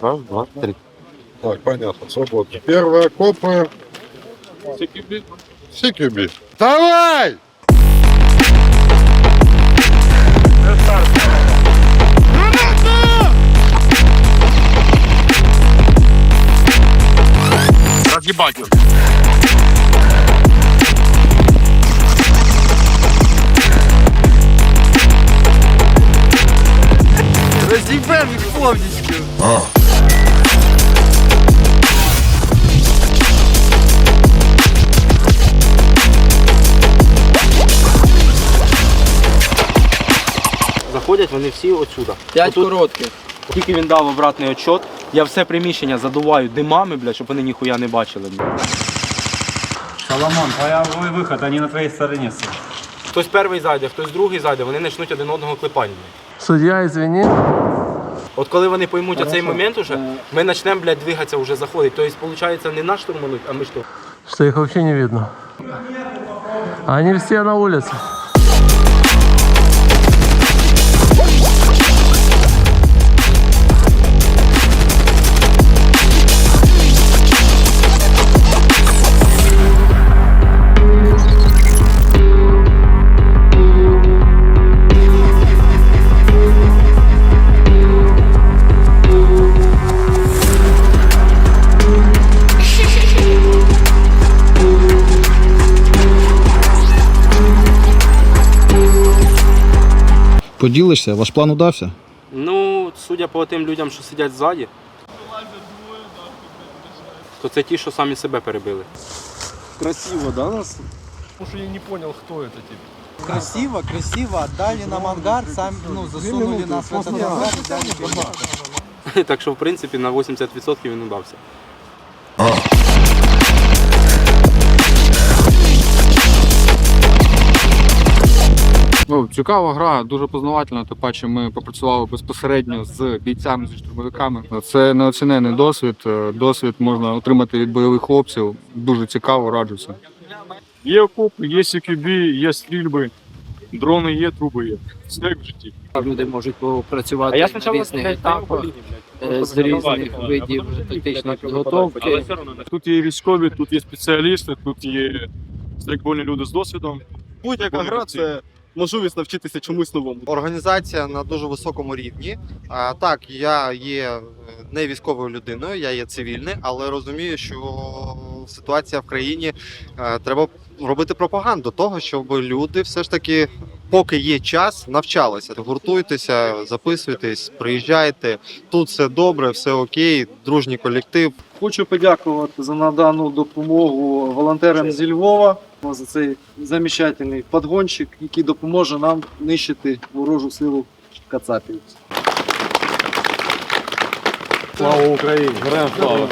Раз, два, три. Так, понятно, свободно. Первые копы. Сикюби. Давай! Разъебать его. Розібем їх Заходять вони всі отсюда. П'ять Отут- коротких. Тільки він дав обратний отчет, я все приміщення задуваю димами, блядь, щоб вони ніхуя не бачили. Соломон, твоя твой выход, они на твоей стороне. сын. Хтось перший зайде, хтось другий зайде, вони почнуть один одного клепання. Судья, извини. От коли вони поймуть оцей момент уже, ми почнемо, блядь, двигатися вже заходить. Тобто, виходить, не нас штурмануть, а ми що? Что их вообще не видно. Они все на улице. Поділишся, ваш план удався? Ну, судя по тим людям, що сидять ззаді, то це ті, що самі себе перебили. Красиво, да, нас? Красиво, красиво. Отдали нам ангар, сам, ну, засунули нас в этот ангар и дали. Так що, в принципі, на 80% він удався. Ну, цікава гра, дуже познавательна. Тим паче ми попрацювали безпосередньо з бійцями, зі штурмовиками. Це неоцінений досвід. Е, Досвід можна отримати від бойових хлопців. Дуже цікаво, раджу це. Є окопи, є CQB, є стрільби, дрони є, труби є. Все як в житті. Люди можуть попрацювати на різних етапах, е, з різних видів тактичної підготовки. Тут є військові, тут є спеціалісти, тут є стрейкбольні люди з досвідом. Будь-яка гра це можливість навчитися чомусь новому. Організація на дуже високому рівні. А, так, я є е, не військовою людиною, я є цивільний, але розумію, що ситуація в країні е, треба робити пропаганду того, щоб люди все ж таки, поки є час, навчалися. Гуртуйтеся, записуйтесь, приїжджайте. Тут все добре, все окей, дружній колектив. Хочу подякувати за надану допомогу волонтерам зі Львова за цей замечательний подгонщик, який допоможе нам нищити ворожу силу Кацапів. Слава Україні! Героям слава!